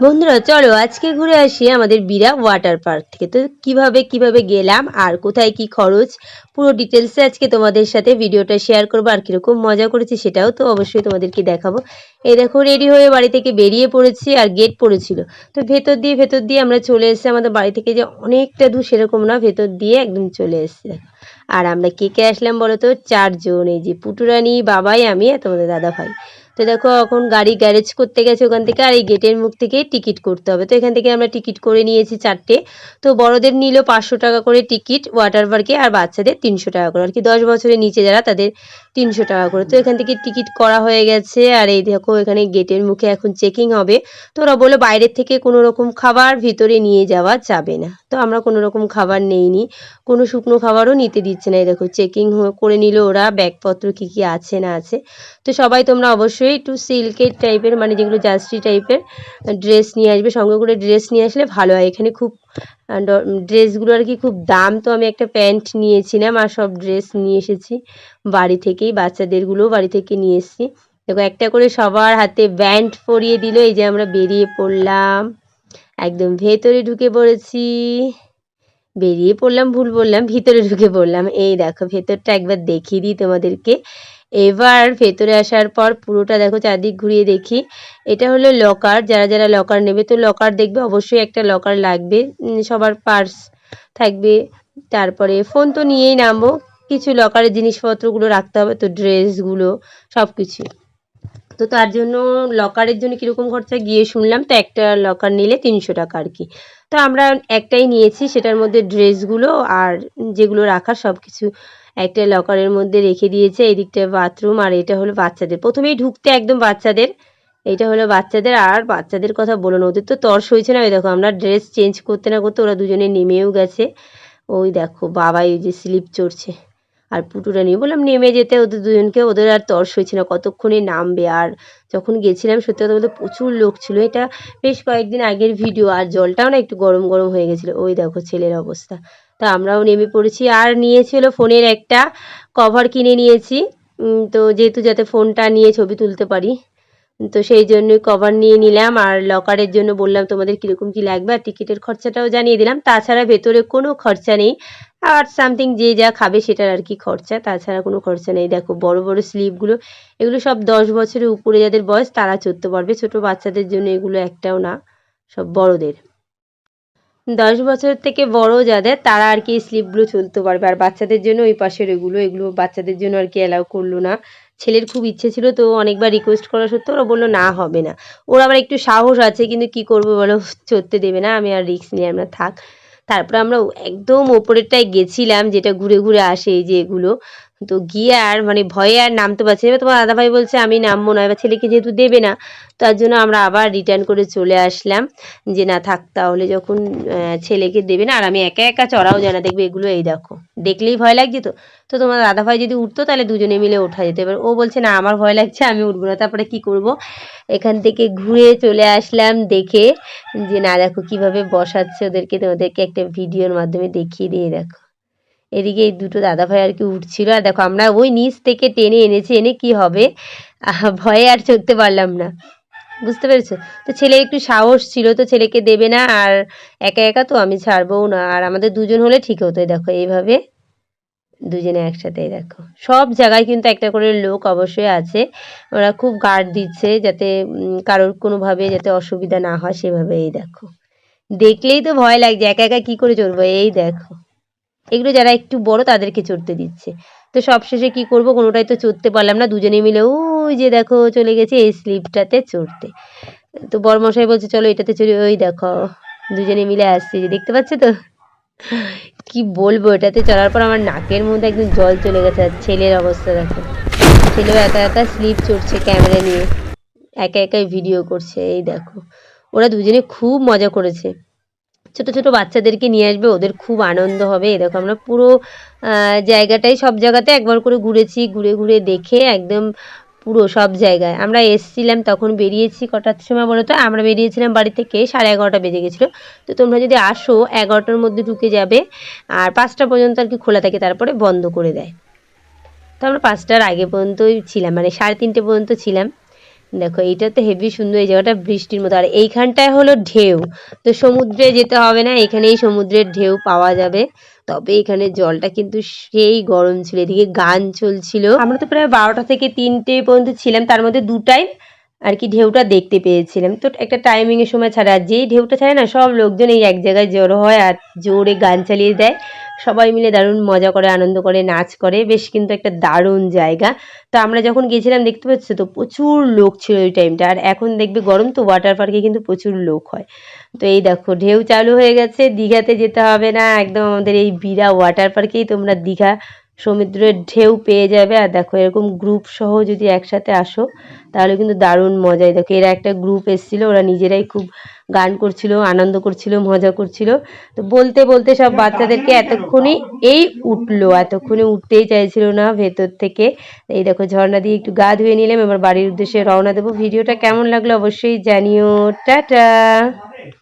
বন্ধুরা, চলো আজকে ঘুরে আসি আমাদের বিরা ওয়াটার পার্ক থেকে। তো কীভাবে কীভাবে গেলাম আর কোথায় কি খরচ, পুরো ডিটেলসে আজকে তোমাদের সাথে ভিডিওটা শেয়ার করব আর কীরকম মজা করেছি সেটাও তো অবশ্যই তোমাদেরকে দেখাবো। এই দেখো রেডি হয়ে বাড়ি থেকে বেরিয়ে পড়েছি আর গেট পড়েছিল। তো ভেতর দিয়ে ভেতর দিয়ে আমরা চলে এসেছি। আমাদের বাড়ি থেকে যে অনেকটা দূর সেরকম না, ভেতর দিয়ে একদম চলে এসেছি। আর আমরা কে কে আসলাম বলো তো? চারজন। এই যে পুটুরানি, বাবাই, আমি আর তোমাদের দাদা ভাই তো দেখো, এখন গাড়ি গ্যারেজ করতে গেছে ওখান থেকে, আর এই গেটের মুখ থেকে টিকিট করতে হবে। তো এখান থেকে আমরা টিকিট করে নিয়েছি চারটে। তো বড়দের নিল পাঁচশো টাকা করে টিকিট ওয়াটার পার্কে আর বাচ্চাদের তিনশো টাকা করে। আর কি, দশ বছরের নিচে যারা, তাদের তিনশো টাকা করে। তো এখান থেকে টিকিট করা হয়ে গেছে, আর এই দেখো, এখানে গেটের মুখে এখন চেকিং হবে। তো ওরা বলল, বাইরের থেকে কোনো রকম খাবার ভিতরে নিয়ে যাওয়া যাবে না। তো আমরা কোনো রকম খাবার নেইনি, কোনো শুকনো খাবারও নিতে দিচ্ছে না। এই দেখো চেকিং করে নিল ওরা, ব্যাগপত্র কী কী আছে না আছে। তো সবাই তোমরা অবশ্যই একটু সিল্কের টাইপের মানে যেগুলো জার্সি টাইপের ড্রেস নিয়ে আসবে, সঙ্গে করে ড্রেস নিয়ে আসলে ভালো হয়। এখানে খুব ড্রেসগুলো আর কি খুব দাম তো আমি একটা প্যান্ট নিয়েছিলাম আর সব ড্রেস নিয়ে এসেছি। বাড়ি থেকেই বাচ্চাদেরগুলোও বাড়ি থেকে নিয়ে এসেছি। দেখো, একটা করে সবার হাতে ব্যান্ড পরিয়ে দিল, এই যে আমরা বেরিয়ে পড়লাম। একদম ভেতরে ঢুকে পড়েছি। বেরিয়ে পড়লাম, ভুল বললাম, ভিতরে ঢুকে পড়লাম। এই দেখো, ভেতরটা একবার দেখিয়ে দিই তোমাদেরকে। এবার ভেতরে আসার পর পুরোটা দেখো চারদিক ঘুরিয়ে দেখি। এটা হলো লকার যারা যারা লকার নেবে, তো লকার দেখবে, অবশ্যই একটা লকার লাগবে সবার পার্স থাকবে। তারপরে ফোন তো নিয়েই নামবো, কিছু লকারের জিনিসপত্রগুলো রাখতে হবে, তো ড্রেসগুলো সব কিছু তো তার জন্য লকারের জন্য কীরকম খরচা গিয়ে শুনলাম, তো একটা লকার নিলে তিনশো টাকা আর কি। তো আমরা একটাই নিয়েছি, সেটার মধ্যে ড্রেসগুলো আর যেগুলো রাখার সব কিছু একটা লকারের মধ্যে রেখে দিয়েছে। এই দিকটা বাথরুম আর এটা হলো বাচ্চাদের। প্রথমেই ঢুকতে একদম বাচ্চাদের, এটা হলো বাচ্চাদের। আর বাচ্চাদের কথা বলো না, ওদের তো তর্স হয়েছে না? ওই দেখো, আমরা ড্রেস চেঞ্জ করতে না করতে ওরা দুজনে নেমেও গেছে। ওই দেখো বাবাই ওই যে স্লিপ চড়ছে। আর পুটুরা নিয়ে বললাম, নেমে যেতে, ওদের দুজনকে, ওদের আর তর্স হয়েছে না, কতক্ষণে নামবে? আর যখন গেছিলাম, সত্যি কথা বলতে প্রচুর লোক ছিল। এটা বেশ কয়েকদিন আগের ভিডিও আর জলটাও না একটু গরম গরম হয়ে গেছিল। ওই দেখো ছেলের অবস্থা। তা আমরাও নেমে পড়েছি। আর নিয়েছি হলো ফোনের একটা কভার কিনে নিয়েছি। তো যেহেতু যাতে ফোনটা নিয়ে ছবি তুলতে পারি তো সেই জন্যই কভার নিয়ে নিলাম আর লকারের জন্য বললাম তোমাদের কীরকম কী লাগবে আর টিকিটের খরচাটাও জানিয়ে দিলাম। তাছাড়া ভেতরে কোনো খরচা নেই। আর সামথিং যে যা খাবে সেটার আর কি খরচা, তাছাড়া কোনো খরচা নেই। দেখো বড় বড় স্লিপগুলো এগুলো সব দশ বছরের উপরে যাদের বয়স তারা চড়তে পারবে। ছোট বাচ্চাদের জন্য এগুলো একটাও না, সব বড়দের। দশ বছর থেকে বড় যাদের, তারা আর কি স্লিপগুলো চলতে পারবে। আর বাচ্চাদের জন্য ওই পাশের এগুলো এগুলো বাচ্চাদের জন্য আর কি অ্যালাউ করল না। ছেলের খুব ইচ্ছে ছিল তো অনেকবার রিকোয়েস্ট করা সত্ত্বেও ওরা বলল, না, হবে না। ওর আবার একটু সাহস আছে, কিন্তু কি করব বলো? চড়তে দেবে না, আমি আর রিক্স নিয়ে আমরা থাক। তারপরে আমরা একদম ওপরেরটায় গেছিলাম, যেটা ঘুরে ঘুরে আসে এই যে এগুলো। তো গিয়ে আর মানে ভয়ে আর নামতে পারছি এবার তোমার দাদাভাই বলছে, আমি নামবো না। এবার ছেলেকে যেহেতু দেবে না, তার জন্য আমরা আবার রিটার্ন করে চলে আসলাম যে, না, থাক তাহলে যখন ছেলেকে দেবে না, আর আমি একা একা চড়াও যায় না। দেখবে এগুলো এই দেখো, দেখলেই ভয় লাগছে তো। তো তোমার দাদাভাই যদি উঠতো, তাহলে দুজনে মিলে ওঠা যেত। এবার ও বলছে, না, আমার ভয় লাগছে, আমি উঠবো না। তারপরে কি করব? এখান থেকে ঘুরে চলে আসলাম দেখে যে, না, দেখো কীভাবে বসাচ্ছে ওদেরকে। তোমাদেরকে একটা ভিডিওর মাধ্যমে দেখিয়ে দিয়ে দেখো। এদিকে এই দুটো দাদাভাই আর কি উঠছিল। আর দেখো, আমরা ওই নিচ থেকে টেনে এনেছি, এনে কি হবে? ভয়ে আর চড়তে পারলাম না। বুঝতে পেরেছ? তো ছেলে একটু সাহস ছিল, তো ছেলেকে দেবে না, আর একা একা তো আমি ছাড়বও না। আর আমাদের দুজন হলে ঠিক হতো দেখো, এইভাবে দুজনে একসাথে, এই দেখো। সব জায়গায় কিন্তু একটা করে লোক অবশ্যই আছে। ওরা খুব গার্ড দিচ্ছে, যাতে কারোর কোনোভাবে যাতে অসুবিধা না হয়, সেভাবে, এই দেখো। দেখলেই তো ভয় লাগছে, একা একা কি করে চলবো? এই দেখো। এগুলো যারা একটু বড় তাদেরকে চড়তে দিচ্ছে। তো সবশেষে কি করব? কোনোটাই তো চড়তে পারলাম না। দুজনে মিলে ওই যে দেখো চলে গেছে এই স্লিপটাতে চড়তে। তো বড়মশাই বলছে, চলো এটাতে চড়ি ওই দেখো, দুজনে মিলে আসছে। যে দেখতে পাচ্ছ তো? কি বলব, এটাতে চড়ার পর আমার নাকের মধ্যে একদম জল চলে গেছে। আর ছেলের অবস্থা দেখো। ছেলেও একা একা স্লিপ চড়ছে ক্যামেরা নিয়ে। একা একাই ভিডিও করছে। এই দেখো, ওরা দুজনে খুব মজা করেছে। ছোট ছোট বাচ্চাদেরকে নিয়ে আসবে, ওদের খুব আনন্দ হবে। দেখো আমরা পুরো জায়গাটাই সব জায়গাতে একবার করে ঘুরেছি, ঘুরে ঘুরে দেখে একদম পুরো সব জায়গায়। আমরা এসছিলাম, তখন বেরিয়েছি কটার সময় বলো তো? আমরা বেরিয়েছিলাম বাড়ি থেকে সাড়ে এগারোটা বেজে গেছিল। তো তোমরা যদি আসো, এগারোটার মধ্যে ঢুকে যাবে, আর পাঁচটা পর্যন্ত আর কি খোলা থাকে, তারপরে বন্ধ করে দেয়। তো আমরা পাঁচটার আগে পর্যন্তই ছিলাম মানে সাড়ে তিনটে পর্যন্ত ছিলাম। দেখো, এইটাতে হেভি সুন্দর এই জায়গাটা বৃষ্টির মতো। আর এইখানটায় হলো ঢেউ। তো সমুদ্রে যেতে হবে না, এখানেই সমুদ্রের ঢেউ পাওয়া যাবে। তবে এখানে জলটা কিন্তু সেই গরম ছিল, এদিকে গান চলছিল। আমরা তো প্রায় বারোটা থেকে তিনটে পর্যন্ত ছিলাম, তার মধ্যে দুটাই আর কি ঢেউটা দেখতে পেয়েছিলাম। তো একটা টাইমিং এর সময় ছাড়া যেই ঢেউটা ছাড়ে না, সব লোকজন এই এক জায়গায় জড়ো হয় আর জোরে গান চালিয়ে দেয়। সবাই মিলে দারুণ মজা করে, আনন্দ করে, নাচ করে, বেশ কিন্তু একটা দারুণ জায়গা। তো আমরা যখন গেছিলাম দেখতে পাচ্ছ তো প্রচুর লোক ছিল ওই টাইমটা আর এখন দেখবে গরম তো ওয়াটার পার্কে কিন্তু প্রচুর লোক হয়। তো এই দেখো, ঢেউ চালু হয়ে গেছে, দীঘাতে যেতে হবে না। একদম আমাদের এই বিরা ওয়াটার পার্কেই তোমরা দীঘা সমুদ্রের ঢেউ পেয়ে যাবে। আর দেখো, এরকম গ্রুপ সহ যদি একসাথে আসো, তাহলে কিন্তু দারুণ মজাই। দেখো, এরা একটা গ্রুপ এসেছিল, ওরা নিজেরাই খুব গান করছিল, আনন্দ করছিল, মজা করছিল। তো বলতে বলতে সব বাচ্চাদেরকে এতক্ষণে এই উঠল, এতক্ষণে উঠতেই চাইছিল না ভেতর থেকে। এই দেখো, ঝর্ণা দিয়ে একটু গা ধুয়ে নিলাম, এবার বাড়ির উদ্দেশ্যে রওনা দেবো। ভিডিওটা কেমন লাগল অবশ্যই জানিও। টাটা!